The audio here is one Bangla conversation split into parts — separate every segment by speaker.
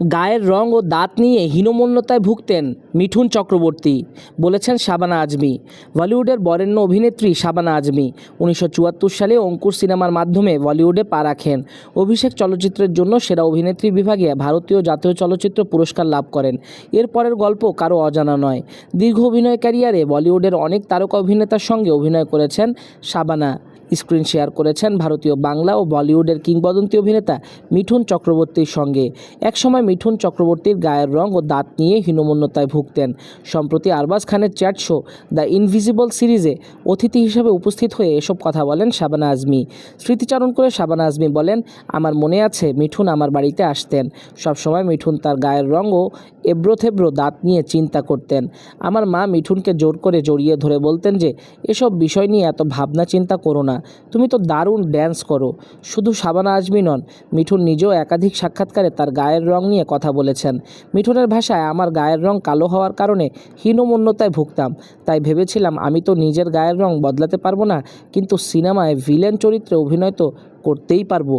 Speaker 1: গায়ের রং ও দাঁত নিয়ে হীনমন্যতায় ভুগতেন মিঠুন চক্রবর্তী, বলেছেন শাবানা আজমি। বলিউডের বরেণ্য অভিনেত্রী শাবানা আজমি উনিশশো চুয়াত্তর সালে অঙ্কুর সিনেমার মাধ্যমে বলিউডে পা রাখেন। অভিষেক চলচ্চিত্রের জন্য সেরা অভিনেত্রী বিভাগে ভারতীয় জাতীয় চলচ্চিত্র পুরস্কার লাভ করেন। এর পরের গল্প কারও অজানা নয়। দীর্ঘ অভিনয় ক্যারিয়ারে বলিউডের অনেক তারকা অভিনেতার সঙ্গে অভিনয় করেছেন শাবানা। স্ক্রিন শেয়ার করেছেন ভারতীয় বাংলা ও বলিউডের কিংবদন্তি অভিনেতা মিঠুন চক্রবর্তীর সঙ্গে। একসময় মিঠুন চক্রবর্তীর গায়ের রং ও দাঁত নিয়ে হীনমন্যতায় ভুগতেন। সম্প্রতি আরবাজ খানের চ্যাট শো দ্য ইনভিজিবল সিরিজে অতিথি হিসেবে উপস্থিত হয়ে এসব কথা বলেন শাবানা আজমি। স্মৃতিচারণ করে শাবানা আজমি বলেন, আমার মনে আছে মিঠুন আমার বাড়িতে আসতেন। সবসময় মিঠুন তার গায়ের রং ও এবড়ো থেব্রো দাঁত নিয়ে চিন্তা করতেন। আমার মা মিঠুনকে জোর করে জড়িয়ে ধরে বলতেন যে, এসব বিষয় নিয়ে এত ভাবনা চিন্তা করো না। তুমি তো দারুণ ড্যান্স করো। শুধু শাবানা আজমি নন, মিঠুন নিজেও একাধিক সাক্ষাৎকারে তার গায়ের রং নিয়ে কথা বলেছেন। মিঠুনের ভাষায় আমার গায়ের রং কালো হওয়ার কারণে হীনমন্যতায় ভুগতাম। তাই ভেবেছিলাম আমি তো নিজের গায়ের রং বদলাতে পারব না, কিন্তু সিনেমায় ভিলেন চরিত্রে অভিনয় তো করতেই পারব।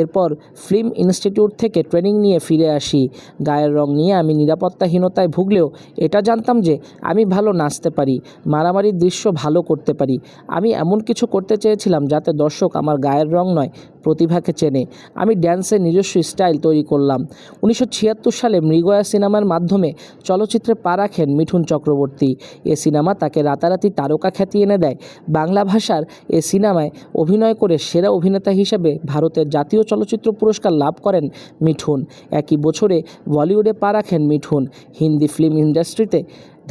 Speaker 1: এরপর ফিল্ম ইনস্টিটিউট থেকে ট্রেনিং নিয়ে ফিরে আসি। গায়ের রং নিয়ে আমি নিরাপত্তাহীনতায় ভুগলেও এটা জানতাম যে আমি ভালো নাচতে পারি, মারামারির দৃশ্য ভালো করতে পারি। আমি এমন কিছু করতে চেয়েছিলাম যাতে দর্শক আমার গায়ের রং নয়, প্রতিভাকে চেনে। আমি ড্যান্সের নিজস্ব স্টাইল তৈরি করলাম। উনিশশো ছিয়াত্তর সালে মৃগয়া সিনেমার মাধ্যমে চলচ্চিত্রে পা রাখেন মিঠুন চক্রবর্তী। এ সিনেমা তাকে রাতারাতি তারকা খ্যাতি এনে দেয়। বাংলা ভাষার এ সিনেমায় অভিনয় করে সেরা অভিনেতা হিসেবে ভারতের জাতীয় চলচ্চিত্র পুরস্কার লাভ করেন মিঠুন। একই বছরে বলিউডে পা রাখেন মিঠুন। হিন্দি ফিল্ম ইন্ডাস্ট্রিতে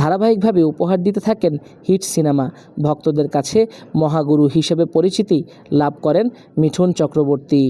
Speaker 1: ধারাবাহিকভাবে উপহার দিতে থাকেন হিট সিনেমা। ভক্তদের কাছে মহাগুরু হিসেবে পরিচিতি লাভ করেন মিঠুন চক্রবর্তী।